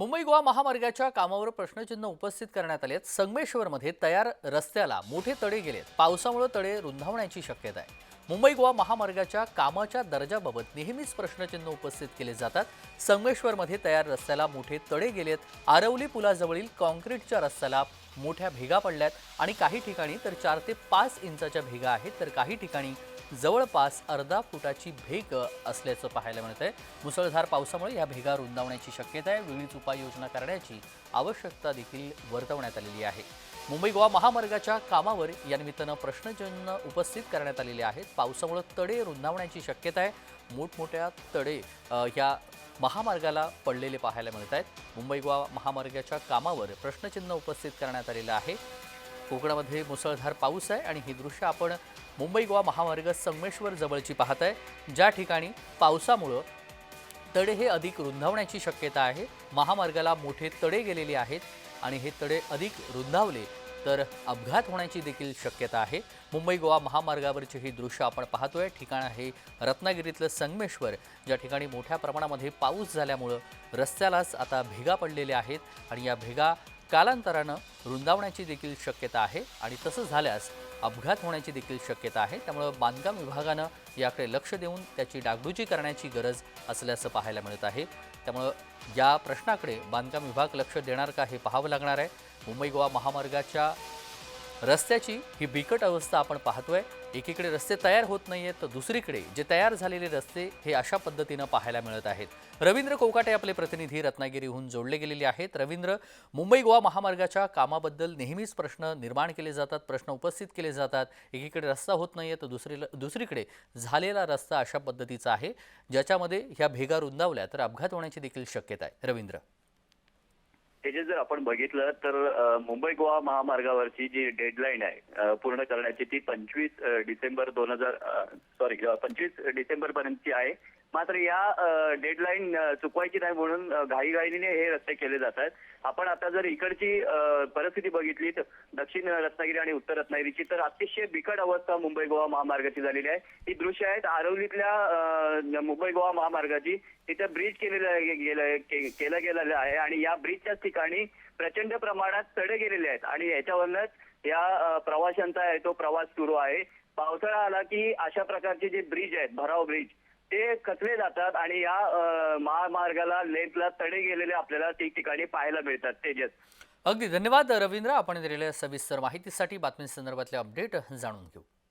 मुंबई गोवा महामार्गाच्या कामावर प्रश्नचिन्ह उपस्थित करण्यात आले संगमेश्वरमध्ये तयार रस्त्याला मोठे तडे गेलेत. पावसामुळे तडे रुंधावण्याची शक्यता आहे. मुंबई गोवा महामार्गाच्या कामाच्या दर्जाबाबत नेहमीच प्रश्नचिन्ह उपस्थित केले जातात. संगमेश्वरमध्ये तयार रस्त्याला मोठे तडे गेलेत. आरवली पुलाजवळील कॉन्क्रीटच्या रस्त्याला मोठ्या भेगा पडल्यात. आणि काही ठिकाणी तर चार ते पाच इंचाच्या भेगा आहेत. तर काही ठिकाणी जवळपास अर्धा फुटाची भेग असल्याचं पाहायला मिळत आहे मुसळधार पावसामुळे या भेगा रुंदावण्याची शक्यता आहे. वेळीच उपाययोजना करण्याची आवश्यकता देखील वर्तवण्यात आलेली आहे. मुंबई गोवा महामार्गाच्या कामावर या निमित्तानं प्रश्नचिन्ह उपस्थित करण्यात आलेले आहेत. पावसामुळे तडे रुंदावण्याची शक्यता आहे. मोठमोठ्या तडे ह्या या महामार्गाला पडलेले पाहायला मिळत आहेत मुंबई गोवा महामार्गाच्या कामावर प्रश्नचिन्ह उपस्थित करण्यात आलेलं आहे. कोकणामध्ये मुसळधार पाऊस आहे आणि ही दृश्य आपण मुंबई गोवा महामार्ग संगमेश्वर जवळची पाहत आहे. ज्या ठिकाणी पावसामुळं तडे हे अधिक रुंधावण्याची शक्यता आहे. महामार्गाला मोठे तडे गेलेले आहेत आणि हे तडे अधिक रुंधावले तर अपघात होण्याची देखील शक्यता आहे. मुंबई गोवा महामार्गावरचे हे दृश्य आपण पाहतोय. ठिकाण आहे रत्नागिरीतलं संगमेश्वर ज्या ठिकाणी मोठ्या प्रमाणामध्ये पाऊस झाल्यामुळं रस्त्यालाच आता भेगा पडलेल्या आहेत आणि या भेगा कालांतरानं रुंदावण्याची देखील शक्यता आहे आणि तसं झाल्यास अपघात होण्याची देखील शक्यता आहे. त्यामुळं बांधकाम विभागानं याकडे लक्ष देऊन त्याची डागडुजी करण्याची गरज असल्याचं पाहायला मिळत आहे. त्यामुळं या प्रश्नाकडे बांधकाम विभाग लक्ष देणार का हे पाहावं लागणार आहे. मुंबई गोवा महामार्गाच्या रस्त्याची ही बिकट अवस्था आपण पाहतोय. एकीकडे रस्ते तयार होत नाहीयेत तर दुसरीकडे जे तयार झालेले रस्ते हे अशा पद्धतीनं पाहायला मिळत आहेत. रवींद्र कोकाटे आपले प्रतिनिधी रत्नागिरीहून जोडले गेलेले आहेत. रवींद्र मुंबई गोवा महामार्गाच्या कामाबद्दल नेहमीच प्रश्न निर्माण केले जातात प्रश्न उपस्थित केले जातात. एकीकडे रस्ता होत नाहीये तर दुसरी दुसरीकडे झालेला रस्ता अशा पद्धतीचा आहे ज्याच्यामध्ये ह्या भेगा रुंदावल्या तर अपघात होण्याची देखील शक्यता आहे. रवींद्र. त्याचे जर आपण बघितलं तर मुंबई गोवा महामार्गावरची जी डेडलाईन आहे पूर्ण करण्याची ती पंचवीस डिसेंबर दोन हजार सॉरी पंचवीस डिसेंबर पर्यंतची आहे. मात्र या डेडलाईन चुकवायची नाही म्हणून घाईघाईने हे रस्ते केले जात आहेत आपण आता जर इकडची परिस्थिती बघितली तर दक्षिण रत्नागिरी आणि उत्तर रत्नागिरीची तर अतिशय बिकट अवस्था मुंबई गोवा महामार्गाची झालेली आहे. ही दृश्य आहेत आरवलीतल्या मुंबई गोवा महामार्गाची. तिथे ब्रिज केलेलं गेलं केलं गेलेलं आहे आणि या ब्रिजच्याच ठिकाणी प्रचंड प्रमाणात तडे गेलेले आहेत. आणि याच्यावरनच या प्रवाशांचा आहे तो प्रवास सुरू आहे. पावसाळा आला की अशा प्रकारचे जे ब्रिज आहेत भराव ब्रिज ते कचले जातात आणि या अ, महामार्गाला लेन्थला तडे गेलेले आपल्याला ठिकठिकाणी पाहायला मिळतात तेजस. अगदी धन्यवाद रवींद्र. आपण दिलेल्या सविस्तर माहितीसाठी बातमीसंदर्भातले अपडेट जाणून घेऊ.